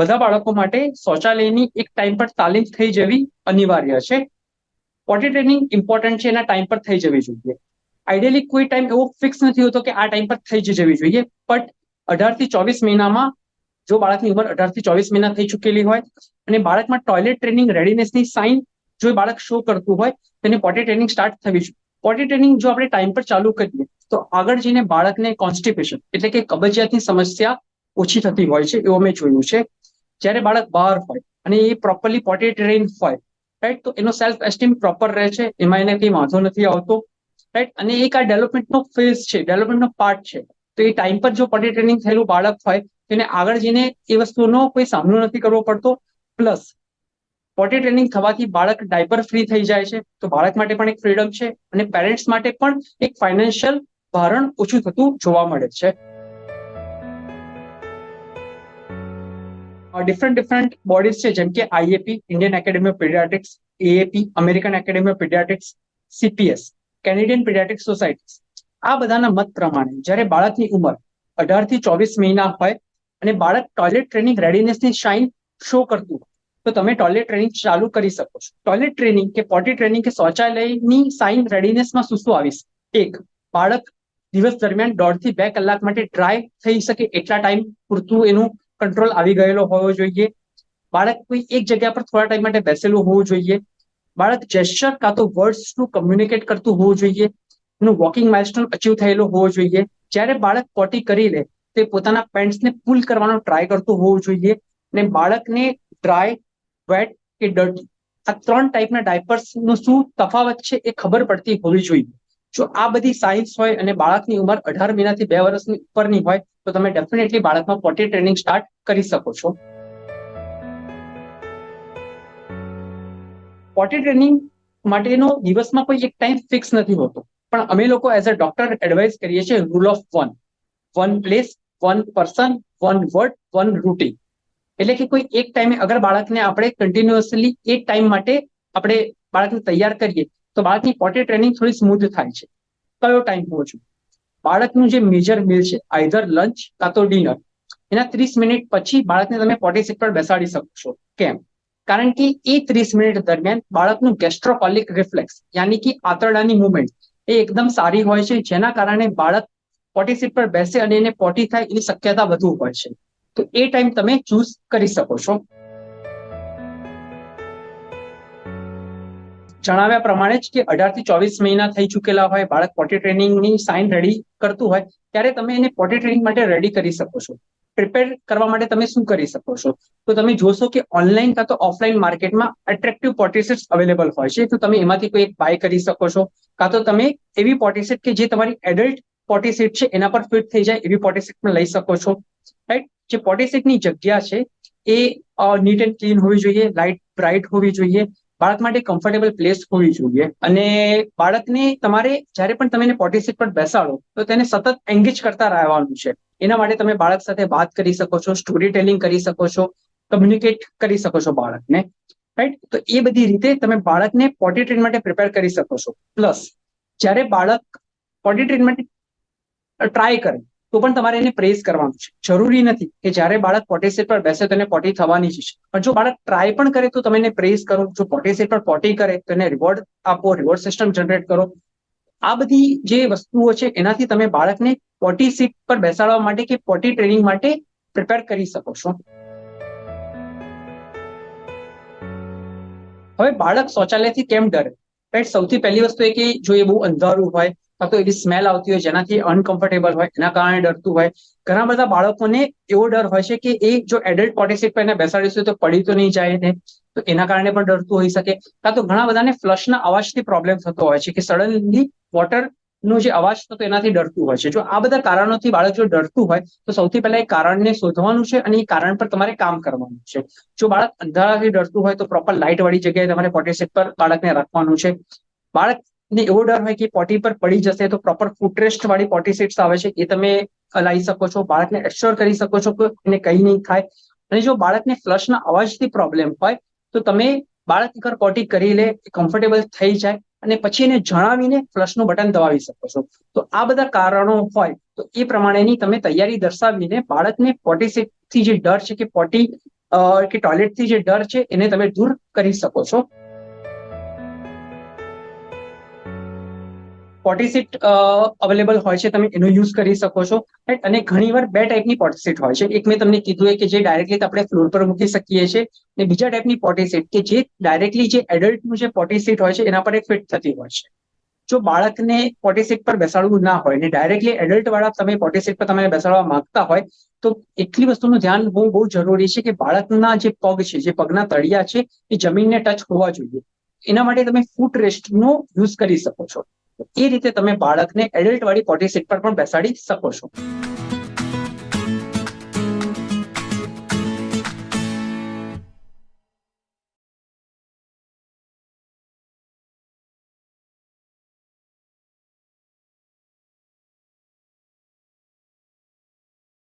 બધા બાળકો માટે શૌચાલયની એક ટાઈમ પર તાલીમ થઈ જવી અનિવાર્ય છે. પોટી ટ્રેનિંગ ઇમ્પોર્ટન્ટ છે, એના ટાઈમ પર થઈ જવી જોઈએ. આઈડિયલી કોઈ ટાઈમ એવો ફિક્સ નથી હોતો કે આ ટાઈમ પર થઈ જવી જોઈએ. બટ અઢારથી ચોવીસ મહિનામાં જો બાળકની ઉંમર અઢારથી ચોવીસ મહિના થઈ ચૂકેલી હોય અને બાળકમાં ટોયલેટ ટ્રેનિંગ રેડીનેસની સાઇન જો બાળક શો કરતું હોય, તેને પોટી ટ્રેનિંગ સ્ટાર્ટ થવી જોઈએ. પોટી ટ્રેનિંગ જો આપણે ટાઈમ પર ચાલુ કરીએ, તો આગળ જઈને બાળકને કોન્સ્ટિપેશન એટલે કે કબજિયાતની સમસ્યા ઓછી થતી હોય છે, એવું મેં જોયું છે. જ્યારે બાળક બહાર હોય અને એ પ્રોપરલી પોટી ટ્રેન હોય રાઈટ તો એનો સેલ્ફ એસ્ટીમ પ્રોપર રહે છે એમાં એને કંઈ વાંધો નથી આવતો રાઈટ અને એક આ ડેવલપમેન્ટનો ફેઝ છે ડેવલપમેન્ટનો પાર્ટ છે. તો એ ટાઈમ પર જો પોટી ટ્રેનિંગ થયેલું બાળક હોય, તેને આગળ જઈને એ વસ્તુનો કોઈ સામનો નથી કરવો પડતો. પ્લસ પોટી ટ્રેનિંગ થવાથી બાળક ડાયપર ફ્રી થઈ જાય છે, તો બાળક માટે પણ એક ફ્રીડમ છે અને પેરેન્ટ્સ માટે પણ એક ફાઇનાન્શિયલ ભારણ ઓછું થતું જોવા મળે છે. ડિફરન્ટ ડિફરન્ટ બોડીઝ છે, જેમ કે IAP Indian Academy of Pediatrics AAP American Academy of Pediatrics CPS Canadian Pediatrics Society આ બધાના મત પ્રમાણે જ્યારે બાળકની ઉંમર અઢારથી ચોવીસ મહિના હોય અને બાળક ટોયલેટ ટ્રેનિંગ રેડીનેસની શાઇન શો કરતું તો તમે ટોયલેટ ટ્રેનિંગ ચાલુ કરી શકો છો. ટોયલેટ ટ્રેનિંગ કે પોટી ટ્રેનિંગ કે શૌચાલયની સાઇન રેડીનેસમાં શું શું આવીશ એક, બાળક દિવસ દરમિયાન દોઢથી બે કલાક માટે ડ્રાય થઈ શકે એટલા ટાઈમ પૂરતું એનું કંટ્રોલ આવી ગયેલો હોવો જોઈએ. બાળક કોઈ એક જગ્યા પર થોડા ટાઈમ માટે બેસેલું હોવું જોઈએ. બાળક જેસ્ચર કાં તો વર્ડ્સનું કમ્યુનિકેટ કરતું હોવું જોઈએ. એનું વોકિંગ માઇલસ્ટોન અચીવ થયેલો હોવો જોઈએ. જ્યારે બાળક પોટી કરી લે, તે પોતાના પેન્ટ્સને પુલ કરવાનો ટ્રાય કરતું હોવું જોઈએ અને બાળકને ડ્રાય વેટ કે ડર્ટી આ ત્રણ ટાઈપના ડાયપર્સનો શું તફાવત છે એ ખબર પડતી હોવી જોઈએ. જો આ બધી સાયન્સ હોય અને બાળકની ઉંમર અઢાર મહિનાથી બે વર્ષની ઉપરની હોય, તો તમે ડેફિનેટલી બાળકમાં પોટી ટ્રેનિંગ સ્ટાર્ટ કરી શકો છો. પોટી ટ્રેનિંગ માટેનો દિવસમાં કોઈ એક ટાઈમ ફિક્સ નથી હોતો. પણ અમે લોકો એઝ અ ડોક્ટર એડવાઇસ કરીએ છીએ rule of one one place one person one word one routine એટલે કે કોઈ એક ટાઈમે અગર બાળકને આપણે કન્ટિન્યુઅસલી એક ટાઈમ માટે આપણે બાળકને તૈયાર કરીએ તો બાળકની પોટી ટ્રેનિંગ થોડી સ્મૂથ થાય છે. કયો ટાઈમ છું બાળકનું જે મેજર મિલ છે આઈધર લંચ કાં તો ડિનર એના ત્રીસ મિનિટ પછી બાળકને તમે પોટી સીટ પર બેસાડી શકો છો. કેમ? કારણ કે એ ત્રીસ મિનિટ દરમિયાન બાળકનું ગેસ્ટ્રોકોલિક રિફ્લેક્સ યાની કે આંતરડાની મુવમેન્ટ એ એકદમ સારી હોય છે, જેના કારણે બાળક પોટી સીટ પર બેસે અને એને પોટી થાય એની શક્યતા વધુ હોય છે. તો એ ટાઈમ તમે ચૂઝ કરી શકો છો. જણાવ્યા પ્રમાણે જ કે અઢારથી ચોવીસ મહિના થઈ ચૂકેલા હોય, બાળક પોટી ટ્રેનિંગની સાઇન રેડી કરતું હોય, ત્યારે તમે એને પોટી ટ્રેનિંગ માટે રેડી કરી શકો છો. પ્રિપેર કરવા માટે તમે શું કરી શકો છો? તો તમે જોશો કે ઓનલાઈન કાં તો ઓફલાઈન માર્કેટમાં એટ્રેક્ટિવ પોટીસેટ્સ અવેલેબલ હોય છે. તો તમે એમાંથી કોઈ એક બાય કરી શકો છો. કાં તો તમે એવી પોટીસેટ કે જે તમારી એડલ્ટ પોટી સેટ છે, એના પર ફિટ થઈ જાય, એવી પોટીસેટ પણ લઈ શકો છો. રાઈટ જે પોટીસેટની જગ્યા છે, એ નીટ એન્ડ ક્લીન હોવી જોઈએ લાઇટ બ્રાઇટ હોવી જોઈએ. બાળક માટે કમ્ફર્ટેબલ પ્લેસ હોવી જોઈએ. અને બાળકને તમારે જ્યારે પણ તમે એને પોટીસીટ પર બેસાડો, તો તેને સતત એન્ગેજ કરતા રહેવાનું છે. એના માટે તમે બાળક સાથે વાત કરી શકો છો સ્ટોરી ટેલિંગ કરી શકો છો કમ્યુનિકેટ કરી શકો છો બાળકને. રાઈટ તો એ બધી રીતે તમે બાળકને પોટી ટ્રેન માટે પ્રિપેર કરી શકો છો. પ્લસ જ્યારે બાળક પોટી ટ્રેન માટે ટ્રાય કરે તો પણ તમારે એને પ્રેઝ કરવાનું છે. જરૂરી નથી કે જ્યારે બાળક પોટી સેટ પર બેસે તો એને પોટી થવાની જ છે. પણ જો બાળક ટ્રાય પણ કરે તો તમે એને પ્રેઝ કરો. જો પોટી સેટ પર પોટી કરે તો એને રિવોર્ડ આપો રિવોર્ડ સિસ્ટમ જનરેટ કરો. આ બધી જે વસ્તુઓ છે એનાથી તમે બાળકને પોટી સીટ પર બેસાડવા માટે કે પોટી ટ્રેનિંગ માટે પ્રિપેર કરી શકો છો. હવે બાળક શૌચાલયથી કેમ ડરે? રાઈટ સૌથી પહેલી વસ્તુ એ કે જો એ બહુ અંધારું હોય કાં તો એવી સ્મેલ આવતી હોય જેનાથી અનકમ્ફર્ટેબલ હોય, એના કારણે ડરતું હોય. ઘણા બધા બાળકોને એવો ડર હોય છે કે એ જો એડલ્ટ પોટી પર એને બેસાડીશું તો પડી તો નહીં જાય ને, તો એના કારણે પણ ડરતું હોઈ શકે. કાં તો ઘણા બધાને ફ્લશના અવાજથી પ્રોબ્લેમ થતો હોય છે કે સડનલી વોટર નો જે અવાજ થતો એનાથી ડરતું હોય છે. જો આ બધા કારણોથી બાળક જો ડરતું હોય, તો સૌથી પહેલા એ કારણને શોધવાનું છે અને એ કારણ પર તમારે કામ કરવાનું છે. જો બાળક અંધારાથી ડરતું હોય તો પ્રોપર લાઇટ વાળી જગ્યાએ તમારે પોટી પર બાળકને રાખવાનું છે. બાળકને એવો ડર હોય કે પોટી પર પડી જશે તો પ્રોપર ફૂટરેસ્ટ વાળી પોટી સીટ્સ આવે છે, એ તમે લાવી શકો છો, બાળકને એશ્યોર કરી શકો છો કે એને કંઈ નહીં થાય. અને જો બાળકને ફ્લશના અવાજથી પ્રોબ્લેમ હોય, તો તમે બાળક એકવાર પોટી કરી લે કમ્ફર્ટેબલ થઈ જાય અને પછી એને જણાવીને ફ્લશનું બટન દબાવી શકો છો. તો આ બધા કારણો હોય, તો એ પ્રમાણેની તમે તૈયારી દર્શાવીને બાળકને પોટી થી જે ડર છે કે પોટી કે ટોયલેટથી જે ડર છે, એને તમે દૂર કરી શકો છો. પોટી સીટ અવેલેબલ હોય છે, તમે એનો યુઝ કરી શકો છો? અને ઘણીવાર બે ટાઈપની પોટીસીટ હોય છે. એક મેં તમને કીધું કે જે ડાયરેક્ટલી આપણે ફ્લોર પર મૂકી શકીએ છીએ અને બીજા ટાઈપની પોટી સીટ કે જે ડાયરેક્ટલી જે એડલ્ટનું જે પોટીસીટ હોય છે, એના પર ફિટ થતી હોય છે. જો બાળકને પોટીસીટ પર બેસાડવું ના હોય ને ડાયરેક્ટલી એડલ્ટ વાળા તમે પોટીસીટ પર તમે બેસાડવા માંગતા હોય, તો એટલી વસ્તુનું ધ્યાન બહુ બહુ જરૂરી છે કે બાળકના જે પગ છે, જે પગના તળિયા છે, એ જમીનને ટચ હોવા જોઈએ. એના માટે તમે ફૂટ રેસ્ટનો યુઝ કરી શકો છો. એ રીતે તમે બાળકને એડલ્ટ વાળી પોટી સીટ પર પણ બેસાડી શકો છો.